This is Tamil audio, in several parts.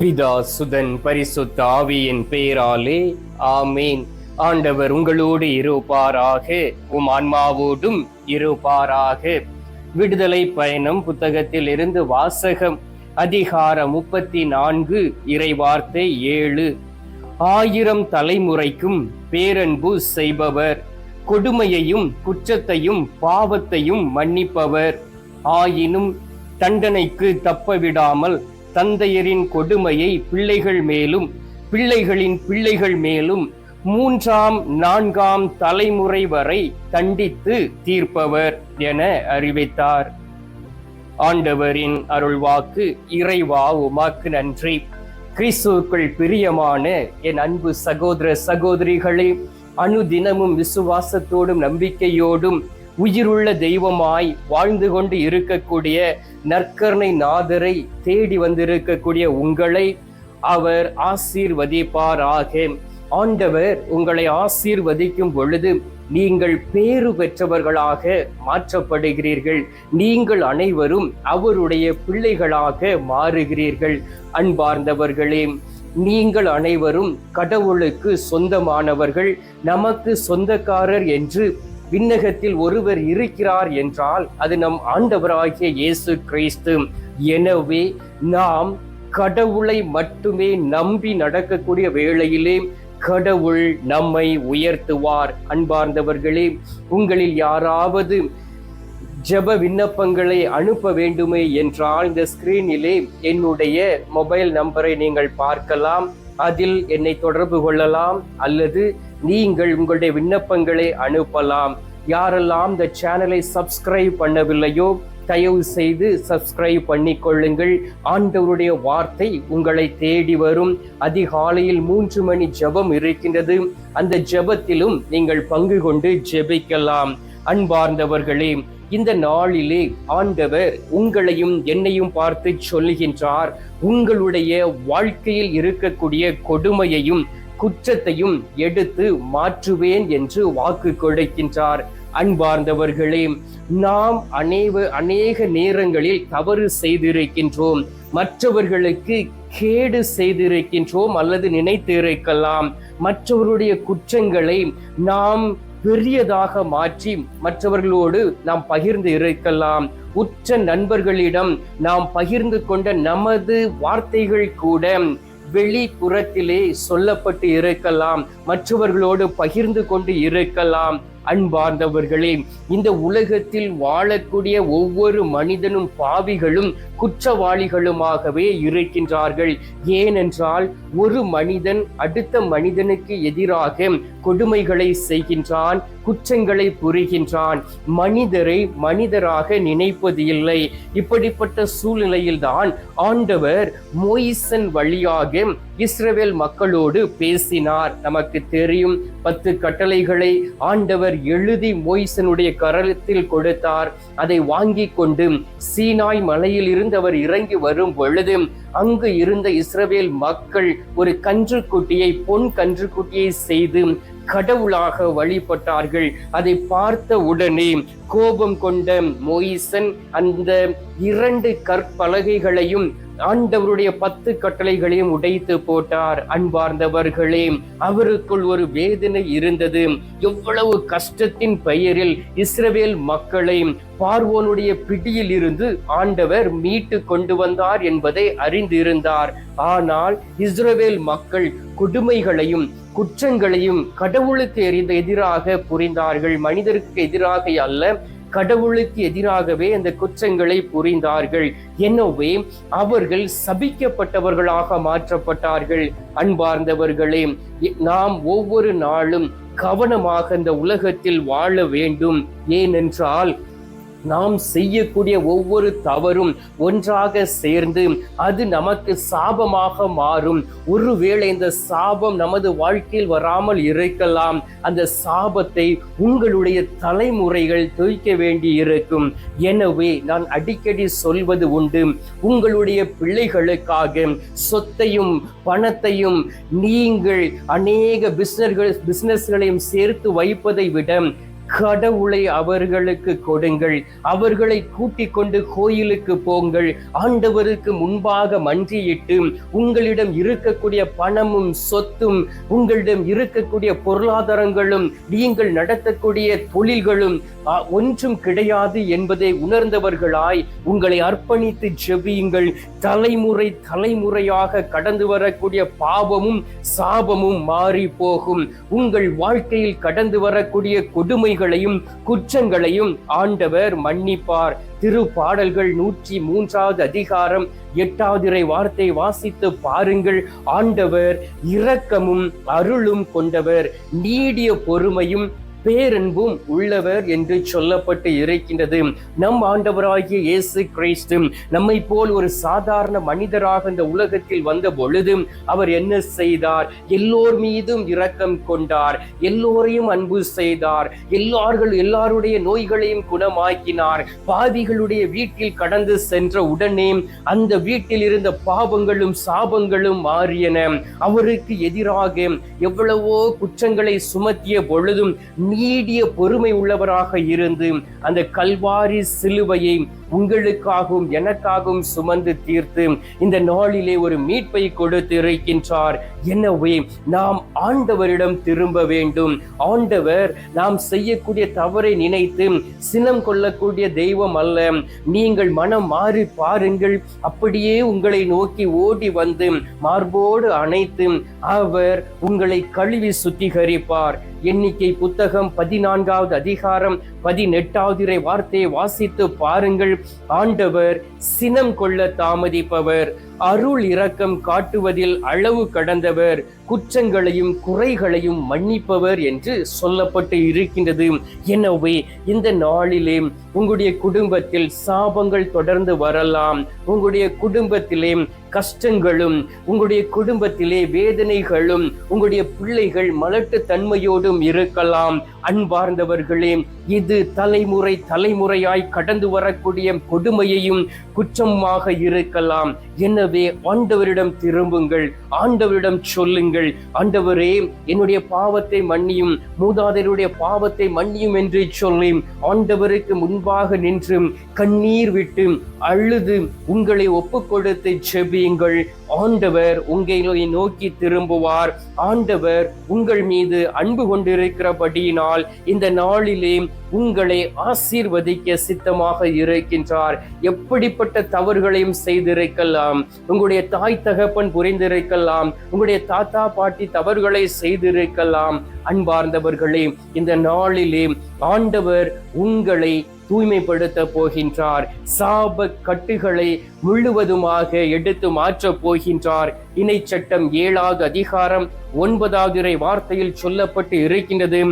பிதா சுதன் பரிசுத்த ஆவியின் பெயராலே ஆமேன். ஆண்டவர் உங்களோடு இருப்பாராக உம் ஆன்மாவோடும் இருப்பாராக. விடுதலை பயணம் புத்தகத்தில் இருந்து வாசகம் அதிகாரம் முப்பத்தி நான்கு இறைவார்த்தை ஏழு. ஆயிரம் தலைமுறைக்கும் பேரன்பு செய்பவர் கொடுமையையும் குற்றத்தையும் பாவத்தையும் மன்னிப்பவர். ஆயினும் தண்டனைக்கு தப்பவிடாமல் தந்தையரின் கொடுமையை பிள்ளைகள் மேலும் பிள்ளைகளின் பிள்ளைகள் மேலும் மூன்றாம் நான்காம் தலைமுறை வரை தண்டித்து தீர்ப்பவர் என அறிவித்தார். ஆண்டவரின் அருள்வாக்கு இறைவா உமாக்கு நன்றி. கிறிஸ்துவுக்குள் பிரியமான என் அன்பு சகோதர சகோதரிகளே அனுதினமும் விசுவாசத்தோடும் நம்பிக்கையோடும் உயிருள்ள தெய்வமாய் வாழ்ந்து கொண்டு இருக்கக்கூடிய நற்கருணை நாதரை தேடி வந்திருக்கக்கூடிய உங்களை அவர் ஆசீர்வதிப்பாராக. ஆண்டவர் உங்களை ஆசீர்வதிக்கும் பொழுது நீங்கள் பேறு பெற்றவர்களாக மாற்றப்படுகிறீர்கள். நீங்கள் அனைவரும் அவருடைய பிள்ளைகளாக மாறுகிறீர்கள். அன்பார்ந்தவர்களே நீங்கள் அனைவரும் கடவுளுக்கு சொந்தமானவர்கள் நமக்கு சொந்தக்காரர் என்று விண்ணகத்தில் ஒருவர் இருக்கிறார் என்றால் அது நம் ஆண்டவராகிய இயேசு கிறிஸ்து. எனவே நாம் கடவுளை மட்டுமே நம்பி நடக்கக்கூடிய வேளையிலே கடவுள் நம்மை உயர்த்துவார். அன்பார்ந்தவர்களே உங்களில் யாராவது ஜெப விண்ணப்பங்களை அனுப்ப வேண்டுமே என்றால் இந்த ஸ்கிரீனிலே என்னுடைய மொபைல் நம்பரை நீங்கள் பார்க்கலாம். அதில் என்னை தொடர்பு கொள்ளலாம் அல்லது நீங்கள் உங்களுடைய விண்ணப்பங்களை அனுப்பலாம். யாரெல்லாம் இந்த சேனலை சப்ஸ்கிரைப் பண்ணவில்லையோ தயவு செய்து சப்ஸ்கிரைப் பண்ணிக்கொள்ளுங்கள். ஆண்டவருடைய வார்த்தை உங்களை தேடி வரும். அதிகாலையில் மூன்று மணி ஜெபம் இருக்கின்றது. அந்த ஜெபத்திலும் நீங்கள் பங்கு கொண்டு ஜெபிக்கலாம். அன்பார்ந்தவர்களே இந்த நாளிலே ஆண்டவர் உங்களையும் என்னையும் பார்த்து சொல்லுகின்றார். உங்களுடைய வாழ்க்கையில் இருக்கக்கூடிய கொடுமையையும் குற்றத்தையும் எடுத்து மாற்றுவேன் என்று வாக்கு கொடுக்கின்றார். அன்பார்ந்தவர்களே நாம் அனைவ அநேக நேரங்களில் தவறு செய்திருக்கின்றோம். மற்றவர்களுக்கு கேடு செய்திருக்கின்றோம் அல்லது நினைத்திருக்கலாம். மற்றவருடைய குற்றங்களை நாம் பெரியதாக மாற்றி மற்றவர்களோடு நாம் பகிர்ந்து இருக்கலாம். உற்ற நண்பர்களிடம் நாம் பகிர்ந்து கொண்ட நமது வார்த்தைகள் கூட வெளிப்புறத்திலே சொல்லப்பட்டு இருக்கலாம். மற்றவர்களோடு பகிர்ந்து கொண்டு இருக்கலாம். அன்பார்ந்தவர்களே இந்த உலகத்தில் வாழக்கூடிய ஒவ்வொரு மனிதனும் பாவிகளும் குற்றவாளிகளுமாகவே இருக்கின்றார்கள். ஏனென்றால் ஒரு மனிதன் அடுத்த மனிதனுக்கு எதிராக கொடுமைகளை செய்கின்றான் குற்றங்களை புரிகின்றான். மனிதரை மனிதராக நினைப்பது இல்லை. இப்படிப்பட்ட சூழ்நிலையில்தான் ஆண்டவர் மோயிசன் வழியாக இஸ்ரவேல் மக்களோடு பேசினார். நமக்கு தெரியும் பத்து கட்டளைகளை ஆண்டவர் எழுதி மோய்சனுடைய கரத்தில் கொடுத்தார். அதை வாங்கி கொண்டு சீனாய் மலையில் இருந்து அவர் இறங்கி வரும் பொழுது அங்கு இருந்த இஸ்ரவேல் மக்கள் ஒரு கன்றுக்குட்டியை பொன் கன்றுக்குட்டியை செய்து கடவுளாக வழிபட்டார்கள். அதை பார்த்த உடனே கோபம் கொண்ட மொய்சன் அந்த இரண்டு கற்பலகைகளையும் ஆண்டவருடைய பத்து கட்டளைகளையும் உடைத்து போட்டார். அன்பார்ந்தவர்களே அவருக்குள் ஒரு வேதனை இருந்தது. எவ்வளவு கஷ்டத்தின் பெயரில் இஸ்ரவேல் மக்களை பார்வோனுடைய பிடியில் இருந்து ஆண்டவர் மீட்டு கொண்டு வந்தார் என்பதை அறிந்திருந்தார். ஆனால் இஸ்ரவேல் மக்கள் கொடுமைகளையும் குற்றங்களையும் கடவுளுக்கு எரிந்த எதிராக புரிந்தார்கள். மனிதருக்கு எதிராக அல்ல கடவுளுக்கு எதிராகவே அந்த குற்றங்களை புரிந்தார்கள். எனவே அவர்கள் சபிக்கப்பட்டவர்களாக மாற்றப்பட்டார்கள். அன்பார்ந்தவர்களே நாம் ஒவ்வொரு நாளும் கவனமாக இந்த உலகத்தில் வாழ வேண்டும். ஏனென்றால் நாம் செய்யக்கூடிய ஒவ்வொரு தவறும் ஒன்றாக சேர்ந்து அது நமக்கு சாபமாக மாறும். ஒருவேளை இந்த சாபம் நமது வாழ்க்கையில் வராமல் இருக்கலாம். அந்த சாபத்தை உங்களுடைய தலைமுறைகள் துய்க்க வேண்டி இருக்கும் எனவே நான் அடிக்கடி சொல்வது உண்டு உங்களுடைய பிள்ளைகளுக்காக சொத்தையும் பணத்தையும் நீங்கள் அநேக பிசினஸ்கள் பிசினஸ்களையும் சேர்த்து வைப்பதை விட கடவுளை அவர்களுக்கு கொடுங்கள். அவர்களை கூட்டிக் கொண்டு கோயிலுக்கு போங்கள். ஆண்டவருக்கு முன்பாக மன்றியிட்டு உங்களிடம் இருக்கக்கூடிய பணமும் சொத்தும் உங்களிடம் இருக்கக்கூடிய பொருளாதாரங்களும் நீங்கள் நடத்தக்கூடிய தொழில்களும் ஒன்றும் கிடையாது என்பதை உணர்ந்தவர்களாய் உங்களை அர்ப்பணித்து ஜெபியுங்கள். தலைமுறை தலைமுறையாக கடந்து வரக்கூடிய பாவமும் சாபமும் மாறி போகும் உங்கள் வாழ்க்கையில் கடந்து வரக்கூடிய கொடுமைகளையும் குற்றங்களையும் ஆண்டவர் மன்னிப்பார். திரு பாடல்கள் நூற்றி மூன்றாவது அதிகாரம் எட்டாவது வார்த்தை வாசித்து பாருங்கள். ஆண்டவர் இரக்கமும் அருளும் கொண்டவர். நீடிய பொறுமையும் பேரன்பும் உள்ளவர் என்று சொல்லப்பட்டு இருக்கின்றது. நம் ஆண்டவராகிய இயேசு கிறிஸ்து நம்மை போல் ஒரு சாதாரண மனிதராக இந்த உலகத்தில் வந்த பொழுது அவர் என்ன செய்தார்? எல்லோர் மீதும் இரக்கம் கொண்டார். எல்லோரையும் அன்பு செய்தார். எல்லார்கள் எல்லாருடைய நோய்களையும் குணமாக்கினார். பாவிகளுடைய வீட்டில் கடந்து சென்ற உடனே அந்த வீட்டில் இருந்த பாவங்களும் சாபங்களும் மாறியன. அவருக்கு எதிராக எவ்வளவோ குற்றங்களை சுமத்திய பொழுதும் நீடிய பொறுமை உள்ளவராக இருந்து அந்த கல்வாரி சிலுவையை உங்களுக்காகவும் எனக்காகவும் சுமந்து தீர்த்து இந்த நாளிலே ஒரு மீட்பை கொடுத்து இருக்கின்றார். எனவே நாம் ஆண்டவரிடம் திரும்ப வேண்டும். ஆண்டவர் நாம் செய்யக்கூடிய தவறை நினைத்து சினம் கொள்ளக்கூடிய தெய்வம் அல்ல. நீங்கள் மனம் மாறி பாருங்கள். அப்படியே உங்களை நோக்கி ஓடி வந்து மார்போடு அணைத்து அவர் உங்களை கழுவி சுத்திகரிப்பார். எண்ணிக்கை புத்தகம் பதினான்காவது அதிகாரம் பதினெட்டாவது வார்த்தையை வாசித்து பாருங்கள். ஆண்டவர் சினம் கொள்ள தாமதிப்பவர் அருள் இரக்கம் காட்டுவதில் அளவு கடந்தவர் குற்றங்களையும் குறைகளையும் மன்னிப்பவர் என்று சொல்லப்பட்டு இருக்கின்றது. எனவே இந்த நாளிலே உங்களுடைய குடும்பத்தில் சாபங்கள் தொடர்ந்து வரலாம். உங்களுடைய குடும்பத்திலே கஷ்டங்களும் உங்களுடைய குடும்பத்திலே வேதனைகளும் உங்களுடைய பிள்ளைகள் மலட்டு தன்மையோடும் இருக்கலாம். அன்பார்ந்தவர்களே இது தலைமுறை தலைமுறையாய் கடந்து வரக்கூடிய கொடுமையையும் குற்றமாக இருக்கலாம். எனவே ஆண்டவரிடம் திரும்புங்கள் ஆண்டவரிடம் சொல்லுங்கள். ஆண்டவரே என்னுடைய பாவத்தை மன்னியும் மூதாதையருடைய பாவத்தை மன்னியும் என்று சொல்லி ஆண்டவருக்கு முன்பாக நின்று கண்ணீர் விட்டு அழுது உங்களை ஒப்பு கொடுத்து செபியுங்கள் ஆண்டவர் உங்களை நோக்கி திரும்புவார். ஆண்டவர் உங்கள் மீது அன்பு கொண்டிருக்கிறபடியினால் இந்த நாளிலே உங்களை ஆசீர்வதிக்க சித்தமாக இருக்கின்றார். எப்படிப்பட்ட தவறுகளையும் செய்திருக்கலாம். உங்களுடைய தாய் தகப்பன் புரிந்திருக்கலாம். உங்களுடைய தாத்தா பாட்டி தவறுகளை செய்திருக்கலாம். அன்பார்ந்தவர்களே இந்த நாளிலே ஆண்டவர் உங்களை தூய்மைப்படுத்த போகின்றார். சாப கட்டுகளை முழுவதுமாக எடுத்து மாற்றப் போகின்றார். இணை சட்டம் ஏழாவது அதிகாரம் ஒன்பதாவது வார்த்தையில் சொல்லப்பட்டு இருக்கின்றது.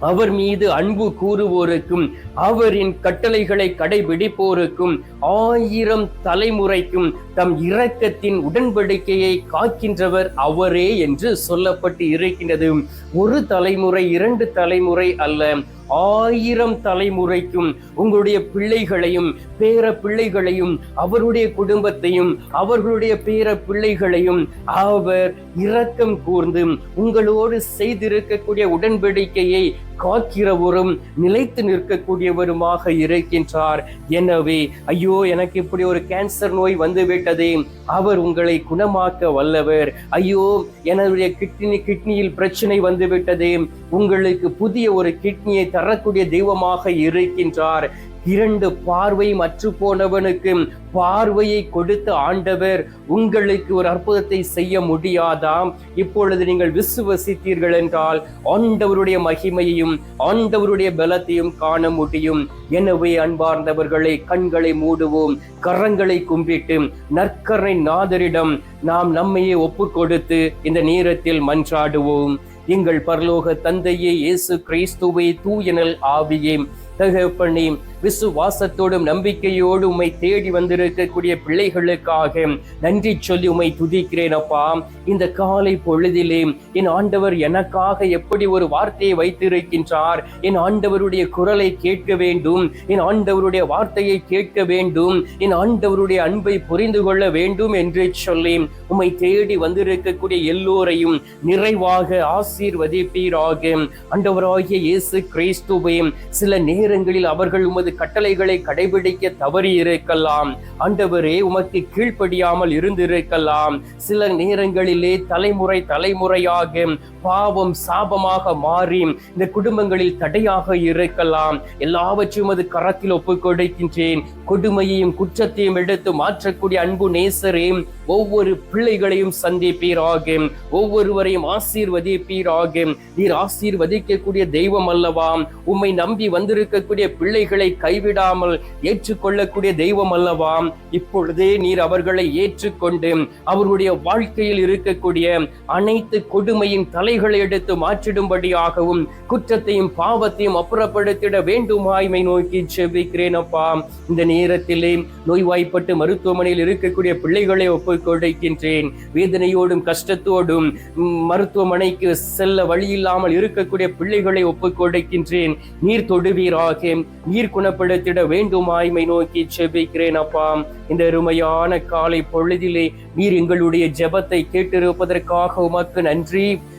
அவர் மீது அன்பு கூறுவோருக்கும் அவரின் கட்டளைகளை கடைபிடிப்போருக்கும் ஆயிரம் தலைமுறைக்கும் தம் இரக்கத்தின் உடன்படிக்கையை காக்கின்றவர் அவரே என்று சொல்லப்பட்டு இருக்கின்றது. ஒரு தலைமுறை இரண்டு தலைமுறை அல்ல. ஆயிரம் தலைமுறைக்கும் உங்களுடைய பிள்ளைகளையும் பேர பிள்ளைகளையும் அவருடைய குடும்பத்தையும் அவர்களுடைய பேர பிள்ளைகளையும் அவர் இரக்கம் கூர்ந்து உங்களோடு செய்திருக்கக்கூடிய உடன்படிக்கையை காக்கிறவரும் நிலைத்து நிற்கக்கூடியவருமாக இருக்கின்றார். எனவே ஐயோ எனக்கு இப்படி ஒரு கேன்சர் நோய் வந்துவிட்டதே. அவர் உங்களை குணமாக்க வல்லவர். ஐயோ என்னுடைய கிட்னி கிட்னியில் பிரச்சனை வந்துவிட்டதே. உங்களுக்கு புதிய ஒரு கிட்னியை தரக்கூடிய தெய்வமாக இருக்கின்றார். இரண்டு பார்வை மற்று போனவனுக்கு பார்வையை கொடுத்த ஆண்டவர் உங்களுக்கு ஒரு அற்புதத்தை செய்ய முடியாதாம். இப்பொழுது நீங்கள் விசுவசித்தீர்கள் என்றால் ஆண்டவருடைய மகிமையையும் ஆண்டவருடைய பலத்தையும் காண முடியும். எனவே அன்பார்ந்தவர்களை கண்களை மூடுவோம் கரங்களை கும்பிட்டு நற்கரை நாதரிடம் நாம் நம்மையே ஒப்பு கொடுத்து இந்த நேரத்தில் மன்றாடுவோம். எங்கள் பரலோக தந்தையே இயேசு கிறிஸ்துவை தூயனல் ஆவியே. தகப்பனே விசுவாசத்தோடும் நம்பிக்கையோடு உம்மை தேடி வந்திருக்கக்கூடிய பிள்ளைகளுக்காக நன்றி சொல்லி உம்மை துதிக்கிறேன் அப்பா. இந்த காலை பொழுதிலே என் ஆண்டவர் எனக்காக எப்படி ஒரு வார்த்தையை வைத்திருக்கின்றார்? என் ஆண்டவருடைய குரலை கேட்க வேண்டும். என் ஆண்டவருடைய வார்த்தையை கேட்க வேண்டும். என் ஆண்டவருடைய அன்பை புரிந்து கொள்ள வேண்டும் என்று சொல்லி உம்மை தேடி வந்திருக்கக்கூடிய எல்லோரையும் நிறைவாக ஆசீர்வதிப்பீராக. ஆண்டவராகிய இயேசு கிறிஸ்துவை சில நேரங்களில் அவர்கள் உமது கட்டளைகளை கடைபிடிக்க தவறி இருக்கலாம் ஆண்டவரே உமக்கு கீழ்ப்படியாமல் இருந்திருக்கலாம். சில நேரங்களிலே தலைமுறை தலைமுறையாக பாவம் சாபமாக மாறி இந்த குடும்பங்களில் தடையாக இருக்கலாம். எல்லாவற்றையும் அது கரத்தில் ஒப்புக் கொடுக்கின்றேன். கொடுமையையும் குற்றத்தையும் எடுத்து மாற்றக்கூடிய அன்பு நேசரே ஒவ்வொரு பிள்ளைகளையும் சந்திப்பீராக ஒவ்வொருவரையும் ஆசீர்வதிப்பீராக. நீர் ஆசீர்வதிக்கக்கூடிய தெய்வம் அல்லவா? உம்மை நம்பி வந்திருக்கக்கூடிய பிள்ளைகளை கைவிடாமல் ஏற்றுக்கொள்ளக்கூடிய தெய்வம் அல்லவா? இப்பொழுதே நீர் அவர்களை ஏற்றுக்கொண்டு அவருடைய வாழ்க்கையில் இருக்கக்கூடிய அனைத்து கொடுமையின் தலை தலைகளை எடுத்து மாற்றிடும்படியாகவும் குற்றத்தையும் பாவத்தையும் அப்புறப்படுத்திட வேண்டுமாய்மை நோக்கி செவிக்கிறேன் அப்பா. இந்த நேரத்திலே நோய்வாய்ப்பட்டு மருத்துவமனையில் இருக்கக்கூடிய பிள்ளைகளை ஒப்புக்கொடுக்கின்றேன் வேதனையோடும் கஷ்டத்தோடும் மருத்துவமனைக்கு செல்ல வழி இல்லாமல் இருக்கக்கூடிய பிள்ளைகளை ஒப்புக்கொடுக்கின்றேன் நீர் தொடுவீராக நீர் குணப்படுத்திட வேண்டுமாய்மை நோக்கி செபிக்கிறேன் அப்பா. இந்த அருமையான காலை பொழுதிலே நீர் எங்களுடைய ஜெபத்தை கேட்டிருப்பதற்காக உமக்கு நன்றி.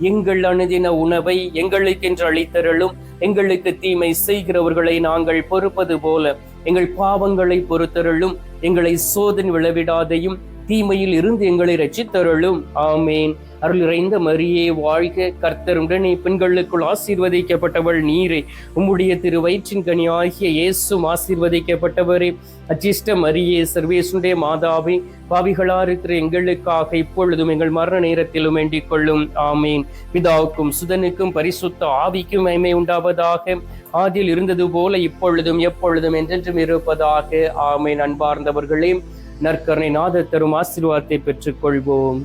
எங்கள் அணுதின உணவை எங்களுக்கென்று அளித்தருளும் எங்களுக்கு தீமை செய்கிறவர்களை நாங்கள் பொறுப்பது போல எங்கள் பாவங்களை பொறுத்தருளும் எங்களை சோதனை விளவிடாதையும் தீமையில் இருந்து எங்களை ரட்சித்தருளும். ஆமேன். அருளிறைந்த மரியே வாழ்க கர்த்தருடனே பெண்களுக்குள் ஆசீர்வதிக்கப்பட்டவள் நீரே. உம்முடைய திரு வயிற்றின் கனி ஆகிய இயேசும் ஆசீர்வதிக்கப்பட்டவரே. அச்சிஷ்ட மரியே சர்வேசுடைய மாதாவே பாவிகளா இருக்கிற எங்களுக்காக இப்பொழுதும் எங்கள் மரண நேரத்திலும் வேண்டிக் கொள்ளும். ஆமேன். பிதாவுக்கும் சுதனுக்கும் பரிசுத்த ஆவிக்கும் மைமை உண்டாவதாக. ஆதியில் இருந்தது போல இப்பொழுதும் எப்பொழுதும் என்றென்றும் இருப்பதாக. ஆமேன். அன்பார்ந்தவர்களே நற்கருணை நாத தரும் ஆசீர்வாதத்தை பெற்றுக்கொள்வோம்.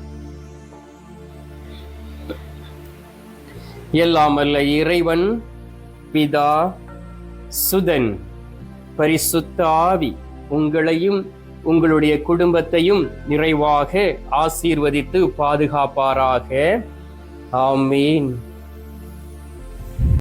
எல்லாம் அல்ல இறைவன் பிதா சுதன். பரிசுத்த ஆவி உங்களையும் உங்களுடைய குடும்பத்தையும் நிறைவாக ஆசீர்வதித்து பாதுகாப்பாராக. ஆமீன்.